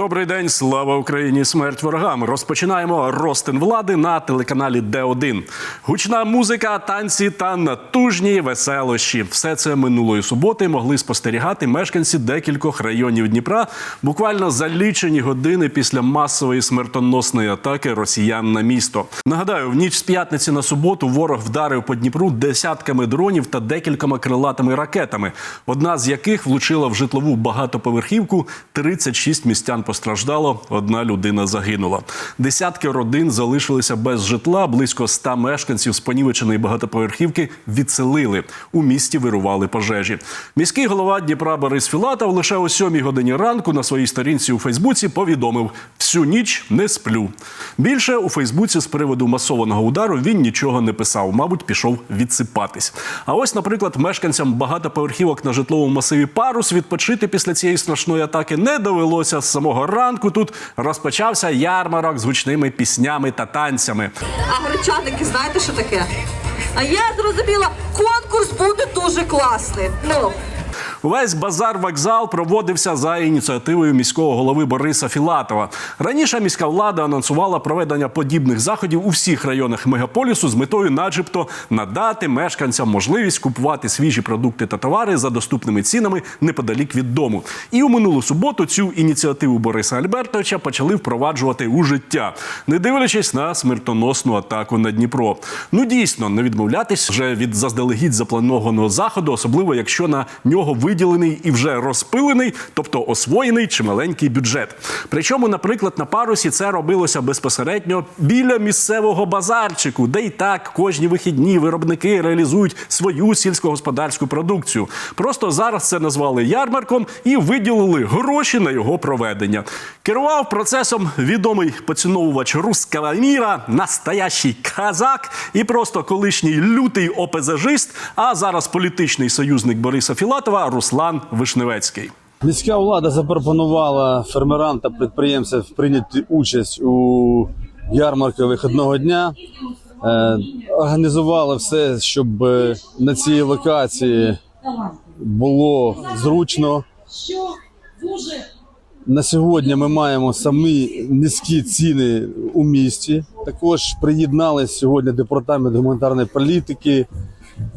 Добрий день, слава Україні! Смерть ворогам. Розпочинаємо розтин влади на телеканалі Д1. Гучна музика, танці та натужні веселощі. Все це минулої суботи могли спостерігати мешканці декількох районів Дніпра буквально за лічені години після масової смертоносної атаки росіян на місто. Нагадаю, в ніч з п'ятниці на суботу ворог вдарив по Дніпру десятками дронів та декількома крилатими ракетами, одна з яких влучила в житлову багатоповерхівку. 36 містян постраждало, одна людина загинула. Десятки родин залишилися без житла. Близько 100 мешканців з понівеченої багатоповерхівки відселили. У місті вирували пожежі. Міський голова Дніпра Борис Філатов лише о 7 годині ранку на своїй сторінці у Фейсбуці повідомив: всю ніч не сплю. Більше у Фейсбуці з приводу масованого удару він нічого не писав. Мабуть, пішов відсипатись. А ось, наприклад, мешканцям багатоповерхівок на житловому масиві Парус відпочити після цієї страшної атаки не довелося з самого ранку. Тут розпочався ярмарок з гучними піснями та танцями. А гречаники, знаєте, що таке? А я зрозуміла, конкурс буде дуже класний. Ну, Весь базар вокзал проводився за ініціативою міського голови Бориса Філатова. Раніше міська влада анонсувала проведення подібних заходів у всіх районах мегаполісу з метою, начебто, надати мешканцям можливість купувати свіжі продукти та товари за доступними цінами неподалік від дому. І у минулу суботу цю ініціативу Бориса Альбертовича почали впроваджувати у життя, не дивлячись на смертоносну атаку на Дніпро. Ну дійсно не відмовлятись вже від заздалегідь запланованого заходу, особливо якщо на нього виділений і вже розпилений, тобто освоєний чималенький бюджет. Причому, наприклад, на парусі це робилося безпосередньо біля місцевого базарчику, де й так кожні вихідні виробники реалізують свою сільськогосподарську продукцію. Просто зараз це назвали ярмарком і виділили гроші на його проведення. Керував процесом відомий поціновувач русского міра, настоящий казак і просто колишній лютий ОПЗЖист, а зараз політичний союзник Бориса Філатова Руслан Вишневецький. Міська влада запропонувала фермерам та підприємцям прийняти участь у ярмарку вихідного дня. Е, Організували все, щоб е, на цій локації було зручно. На сьогодні ми маємо самі низькі ціни у місті. Також приєдналися сьогодні департамент гуманітарної політики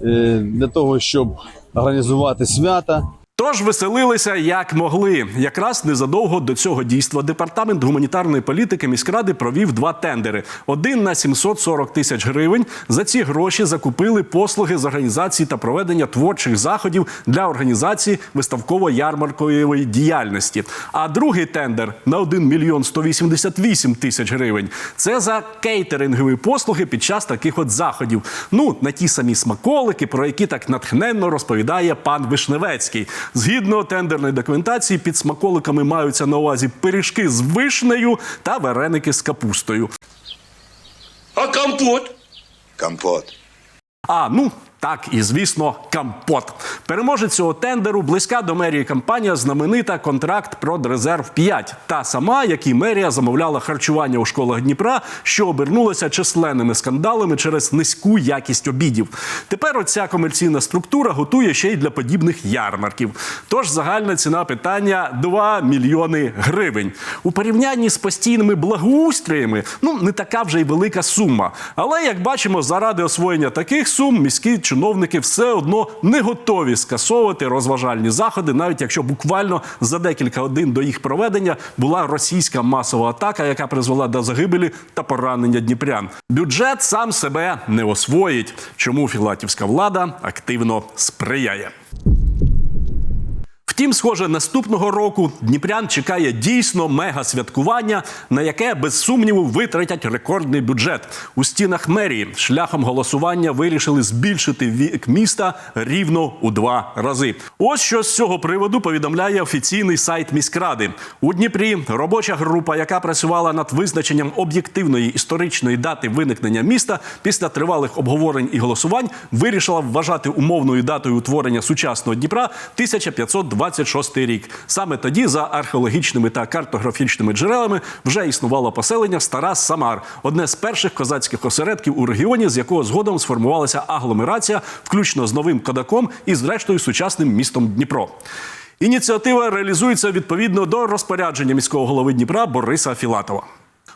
е, для того, щоб організувати свята. Тож веселилися як могли. Якраз незадовго до цього дійства департамент гуманітарної політики міськради провів два тендери: один на 740 тисяч гривень. За ці гроші закупили послуги з організації та проведення творчих заходів для організації виставково-ярмаркової діяльності. А другий тендер на 1 мільйон 188 тисяч гривень. Це за кейтерингові послуги під час таких от заходів. Ну на ті самі смаколики, про які так натхненно розповідає пан Вишневецький. Згідно тендерної документації, під смаколиками маються на увазі пиріжки з вишнею та вареники з капустою. А компот? Компот. А ну. Так, і звісно, компот. Переможець цього тендеру близька до мерії компанія знаменита контракт Продрезерв 5 Та сама, якій мерія замовляла харчування у школах Дніпра, що обернулося численними скандалами через низьку якість обідів. Тепер оця комерційна структура готує ще й для подібних ярмарків. Тож загальна ціна питання 2 мільйони гривень. У порівнянні з постійними благоустріями, ну не така вже й велика сума. Але як бачимо, заради освоєння таких сум міські чиновники все одно не готові скасовувати розважальні заходи, навіть якщо буквально за декілька годин до їх проведення була російська масова атака, яка призвела до загибелі та поранення дніпрян. Бюджет сам себе не освоїть, чому філатівська влада активно сприяє. Втім, схоже, наступного року Дніпрян чекає дійсно мега святкування, на яке без сумніву витратять рекордний бюджет. У стінах мерії шляхом голосування вирішили збільшити вік міста рівно у два рази. Ось що з цього приводу повідомляє офіційний сайт міськради. У Дніпрі робоча група, яка працювала над визначенням об'єктивної історичної дати виникнення міста, після тривалих обговорень і голосувань вирішила вважати умовною датою утворення сучасного Дніпра 1520 26 рік. Саме тоді, за археологічними та картографічними джерелами, вже існувало поселення Стара Самар, одне з перших козацьких осередків у регіоні, з якого згодом сформувалася агломерація, включно з новим кадаком і, зрештою, сучасним містом Дніпро. Ініціатива реалізується відповідно до розпорядження міського голови Дніпра Бориса Філатова.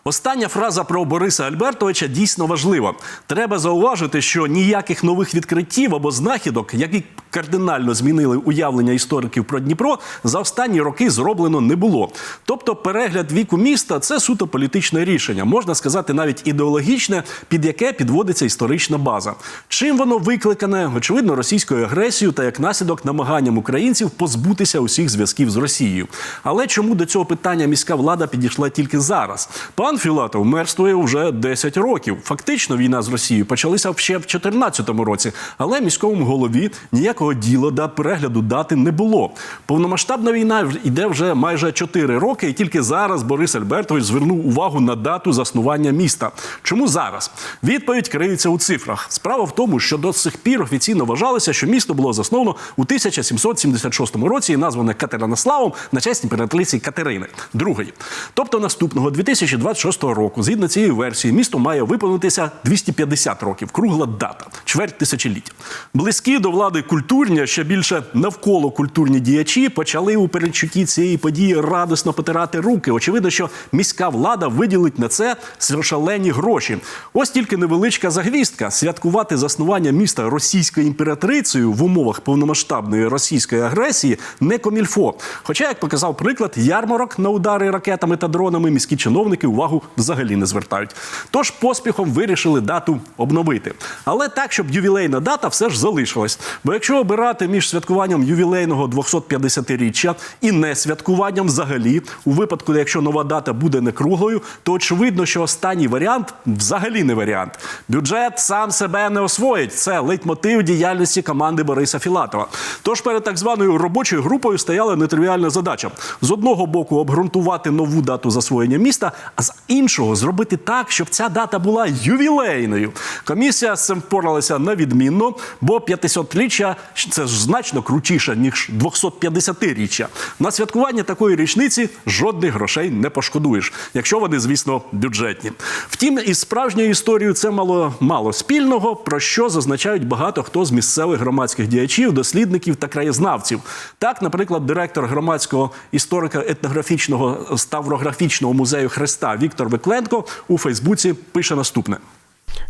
Остання фраза про Бориса Альбертовича дійсно важлива. Треба зауважити, що ніяких нових відкриттів або знахідок, які кардинально змінили уявлення істориків про Дніпро, за останні роки зроблено не було. Тобто, перегляд віку міста це суто політичне рішення, можна сказати, навіть ідеологічне, під яке підводиться історична база. Чим воно викликане? Очевидно, російською агресією та як наслідок намаганням українців позбутися усіх зв'язків з Росією. Але чому до цього питання міська влада підійшла тільки зараз? Пан Філатов мерствує вже 10 років. Фактично, війна з Росією почалася ще в 2014 році, але міському голові ніякого діла до перегляду дати не було. Повномасштабна війна йде вже майже 4 роки, і тільки зараз Борис Альбертович звернув увагу на дату заснування міста. Чому зараз? Відповідь криється у цифрах. Справа в тому, що до сих пір офіційно вважалося, що місто було засновано у 1776 році і назване Катеринославом на честь імператриці Катерини II. Тобто наступного 2026 року, згідно цієї версії, місто має виповнитися 250 років. Кругла дата, чверть тисячоліття. Близькі до влади культурні, ще більше навколо культурні діячі почали у передчутті цієї події радісно потирати руки. Очевидно, що міська влада виділить на це шалені гроші. Ось тільки невеличка загвістка. Святкувати заснування міста російською імператрицею в умовах повномасштабної російської агресії не комільфо. Хоча, як показав приклад, ярмарок на удари ракетами та дронами міські чиновники увагу взагалі не звертають. Тож поспіхом вирішили дату обновити. Але так, щоб ювілейна дата все ж залишилась. Бо якщо обирати між святкуванням ювілейного 250-річчя і не святкуванням взагалі, у випадку, якщо нова дата буде не круглою, то очевидно, що останній варіант взагалі не варіант. Бюджет сам себе не освоїть. Це лейтмотив діяльності команди Бориса Філатова. Тож перед так званою робочою групою стояла нетривіальна задача: з одного боку обґрунтувати нову дату засвоєння міста, а з іншого зробити так, щоб ця дата була ювілейною. Комісія з цим впоралася на відмінно, бо 500-річчя – це ж значно крутіше ніж 250-річчя. На святкування такої річниці жодних грошей не пошкодуєш, якщо вони, звісно, бюджетні. Втім, із справжньою історією це мало мало спільного, про що зазначають багато хто з місцевих громадських діячів, дослідників та краєзнавців. Так, наприклад, директор громадського історико-етнографічного ставрографічного музею Христа Віктор Викленко у Фейсбуці пише наступне.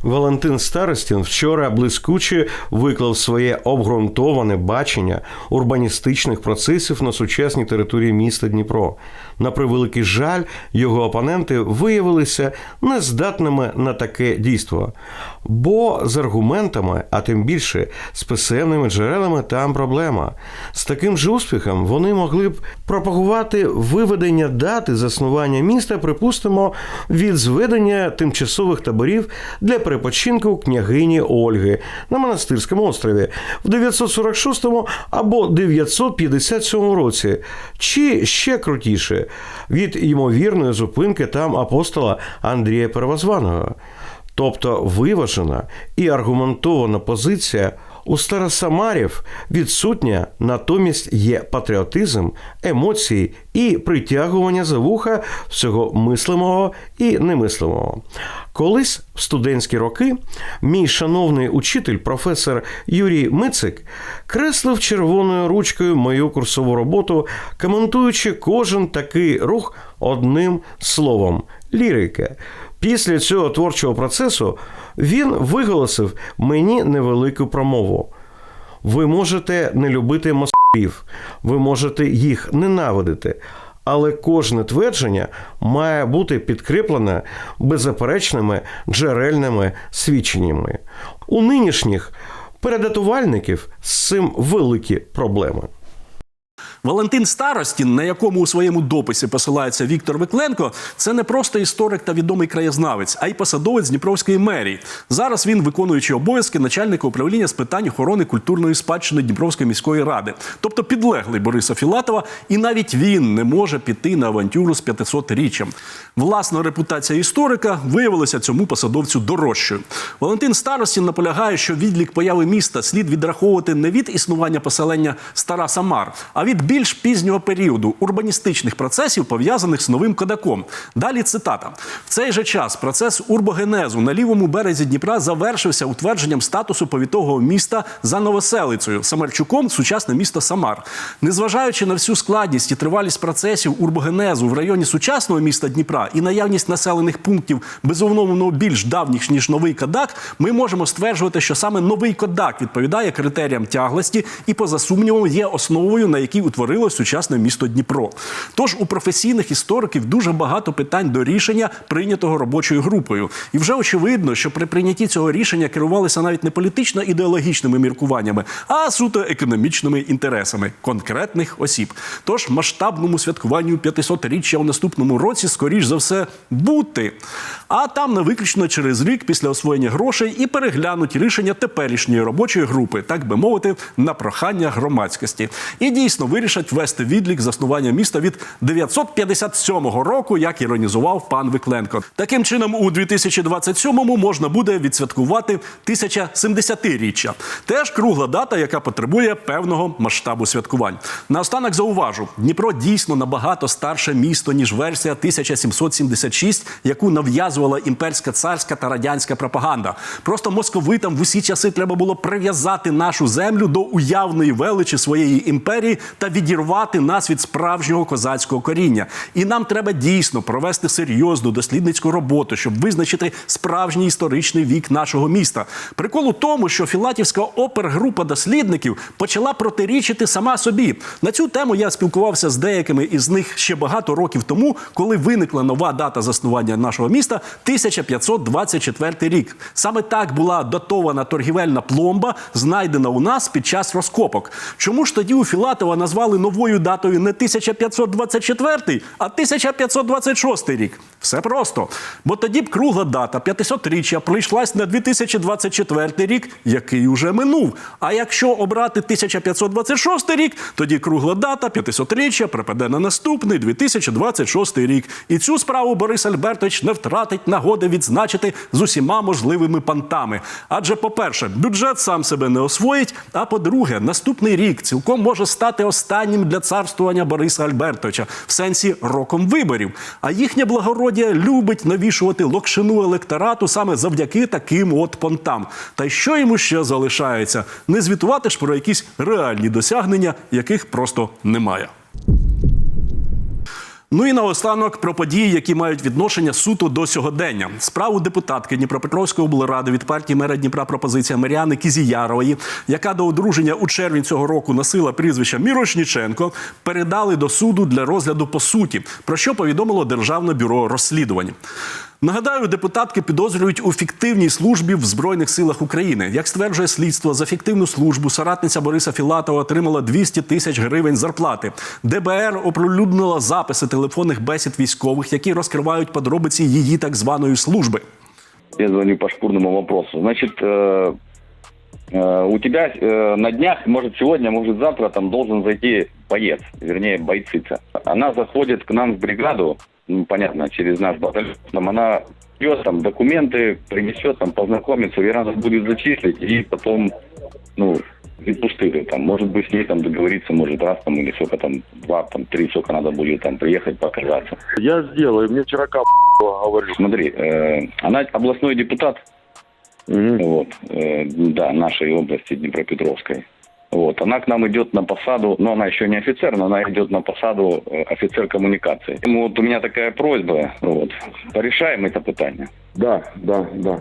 Валентин Старостін вчора блискуче виклав своє обґрунтоване бачення урбаністичних процесів на сучасній території міста Дніпро. На превеликий жаль, його опоненти виявилися нездатними на таке дійство. Бо з аргументами, а тим більше з писемними джерелами, там проблема. З таким же успіхом вони могли б пропагувати виведення дати заснування міста, припустимо, від зведення тимчасових таборів перепочинку княгині Ольги на монастирському острові в 946 або 957 році, чи ще крутіше від ймовірної зупинки там апостола Андрія Первозваного. Тобто виважена і аргументована позиція у старосамарів відсутня, натомість є патріотизм, емоції і притягування за вуха всього мислимого і немислимого. Колись в студентські роки мій шановний учитель, професор Юрій Мицик, креслив червоною ручкою мою курсову роботу, коментуючи кожен такий рух одним словом лірика. Після цього творчого процесу він виголосив мені невелику промову. Ви можете не любити москалів, ви можете їх ненавидити, але кожне твердження має бути підкріплене беззаперечними джерельними свідченнями. У нинішніх передатувальників з цим великі проблеми. Валентин Старостін, на якому у своєму дописі посилається Віктор Викленко, це не просто історик та відомий краєзнавець, а й посадовець Дніпровської мерії. Зараз він виконуючий обов'язки начальника управління з питань охорони культурної спадщини Дніпровської міської ради, тобто підлеглий Бориса Філатова, і навіть він не може піти на авантюру з 500-річчям. Власна репутація історика виявилася цьому посадовцю дорожчою. Валентин Старостін наполягає, що відлік появи міста слід відраховувати не від існування поселення Стара Самар, а від більш пізнього періоду урбаністичних процесів, пов'язаних з новим кодаком. Далі цитата: в цей же час процес урбогенезу на лівому березі Дніпра завершився утвердженням статусу повітового міста за Новоселицею Самарчуком, сучасне місто Самар. Незважаючи на всю складність і тривалість процесів урбогенезу в районі сучасного міста Дніпра і наявність населених пунктів безумовно більш давніх ніж новий Кадак, ми можемо стверджувати, що саме новий Кодак відповідає критеріям тяглості і, поза сумнівом, є основою, на якій утворилось сучасне місто Дніпро. Тож у професійних істориків дуже багато питань до рішення, прийнятого робочою групою. І вже очевидно, що при прийнятті цього рішення керувалися навіть не політично-ідеологічними міркуваннями, а суто економічними інтересами конкретних осіб. Тож масштабному святкуванню 500-річчя у наступному році, скоріш за все, бути. А там не виключно через рік після освоєння грошей і переглянуть рішення теперішньої робочої групи, так би мовити, на прохання громадськості. І дійсно вирішать ввести відлік заснування міста від 957 року, як іронізував пан Викленко. Таким чином, у 2027-му можна буде відсвяткувати 1070-річчя. Теж кругла дата, яка потребує певного масштабу святкувань. Наостанок зауважу: Дніпро дійсно набагато старше місто ніж версія 1776, яку нав'язувала імперська царська та радянська пропаганда. Просто московитам в усі часи треба було прив'язати нашу землю до уявної величі своєї імперії та відірвати нас від справжнього козацького коріння. І нам треба дійсно провести серйозну дослідницьку роботу, щоб визначити справжній історичний вік нашого міста. Прикол у тому, що Філатівська опергрупа дослідників почала протирічити сама собі. На цю тему я спілкувався з деякими із них ще багато років тому, коли виникла нова дата заснування нашого міста 1524 рік. Саме так була датована торгівельна пломба, знайдена у нас під час розкопок. Чому ж тоді у Філатова назвали новою датою не 1524, а 1526 рік? Все просто. Бо тоді б кругла дата 500-річчя прийшлась на 2024 рік, який уже минув. А якщо обрати 1526 рік, тоді кругла дата 500-річчя припаде на наступний 2026 рік. І цю справу Борис Альбертович не втратить нагоди відзначити з усіма можливими пантами. Адже, по-перше, бюджет сам себе не освоїть. А по-друге, наступний рік цілком може стати останнім для царствування Бориса Альбертовича в сенсі роком виборів. А їхнє благородія любить навішувати локшину електорату саме завдяки таким от понтам. Та що йому ще залишається? Не звітувати ж про якісь реальні досягнення, яких просто немає. Ну і наостанок про події, які мають відношення суто до сьогодення. Справу депутатки Дніпропетровської облради від партії мера Дніпра пропозиція Маріани Кізіярової, яка до одруження у червні цього року носила прізвище Мірошніченко, передали до суду для розгляду по суті, про що повідомило Державне бюро розслідувань. Нагадаю, депутатки підозрюють у фіктивній службі в Збройних силах України. Як стверджує слідство, за фіктивну службу соратниця Бориса Філатова отримала 200 тисяч гривень зарплати. ДБР оприлюднила записи телефонних бесід військових, які розкривають подробиці її так званої служби. Я звоню по шкурному вопросу. Значит, э, э, у тебя э, на днях, может сегодня, может завтра, там должен зайти боец, вернее бойцица. Она заходит к нам в бригаду, ну, понятно, через наш батальон. Там она идет, там документы принесет, там познакомится, ее надо будет зачислить и потом, ну, відпустили там. Может быть, с ней там договориться, может, раз там или сколько там, два, там, три, сколько надо будет там приехать, показаться. Я сделаю. Мне вчера Кап говорил. Смотри, э, она областной депутат, Мгм. вот, э, да, нашей области Днепропетровской. Вот, она к нам идет на посаду, но она еще не офицер, но она идет на посаду э, офицер коммуникации. Поэтому вот у меня такая просьба, вот, порешаем это питание. Да, да, да.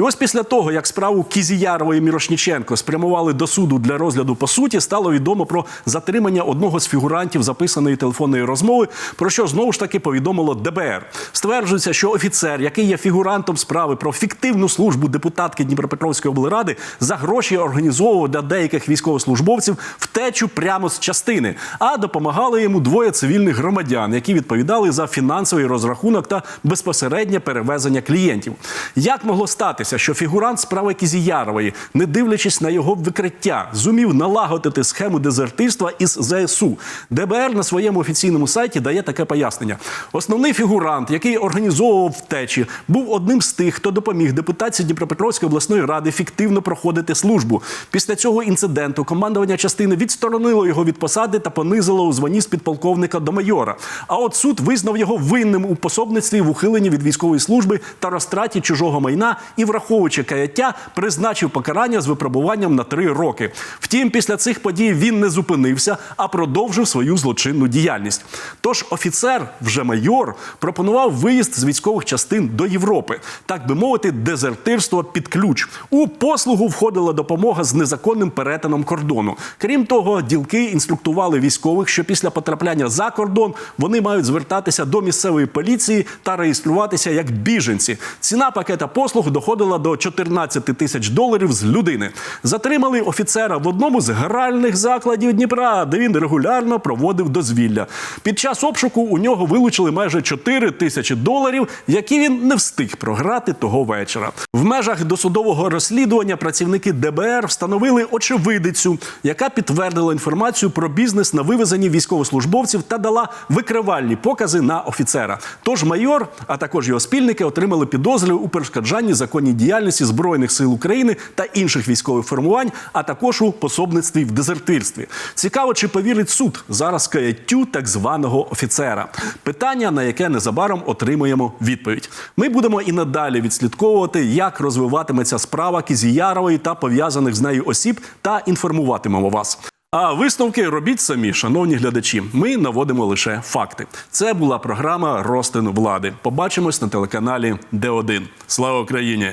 І ось після того, як справу Кізіярова і Мірошніченко спрямували до суду для розгляду по суті, стало відомо про затримання одного з фігурантів записаної телефонної розмови, про що знову ж таки повідомило ДБР. Стверджується, що офіцер, який є фігурантом справи про фіктивну службу депутатки Дніпропетровської облради, за гроші організовував для деяких військовослужбовців втечу прямо з частини, а допомагали йому двоє цивільних громадян, які відповідали за фінансовий розрахунок та безпосереднє перевезення клієнтів. Як могло статися, дізнався, що фігурант справи Кізіярової, не дивлячись на його викриття, зумів налагодити схему дезертирства із ЗСУ. ДБР на своєму офіційному сайті дає таке пояснення. Основний фігурант, який організовував втечі, був одним з тих, хто допоміг депутації Дніпропетровської обласної ради фіктивно проходити службу. Після цього інциденту командування частини відсторонило його від посади та понизило у званні з підполковника до майора. А от суд визнав його винним у пособництві в ухиленні від військової служби та розтраті чужого майна і, враховуючи каяття, призначив покарання з випробуванням на три роки. Втім, після цих подій він не зупинився, а продовжив свою злочинну діяльність. Тож офіцер, вже майор, пропонував виїзд з військових частин до Європи, так би мовити, дезертирство під ключ. У послугу входила допомога з незаконним перетином кордону. Крім того, ділки інструктували військових, що після потрапляння за кордон вони мають звертатися до місцевої поліції та реєструватися як біженці. Ціна пакета послуг доходила до 14 тисяч доларів з людини. Затримали офіцера в одному з гральних закладів Дніпра, де він регулярно проводив дозвілля. Під час обшуку у нього вилучили майже 4 тисячі доларів, які він не встиг програти того вечора. В межах досудового розслідування працівники ДБР встановили очевидицю, яка підтвердила інформацію про бізнес на вивезенні військовослужбовців та дала викривальні покази на офіцера. Тож майор, а також його спільники отримали підозри у перешкоджанні законній діяльності збройних сил України та інших військових формувань, а також у пособництві в дезертирстві. Цікаво, чи повірить суд зараз каяттю так званого офіцера. Питання, на яке незабаром отримуємо відповідь. Ми будемо і надалі відслідковувати, як розвиватиметься справа Кізіярової та пов'язаних з нею осіб, та інформуватимемо вас. А висновки робіть самі, шановні глядачі. Ми наводимо лише факти. Це була програма Ростин влади. Побачимось на телеканалі Д1. Слава Україні!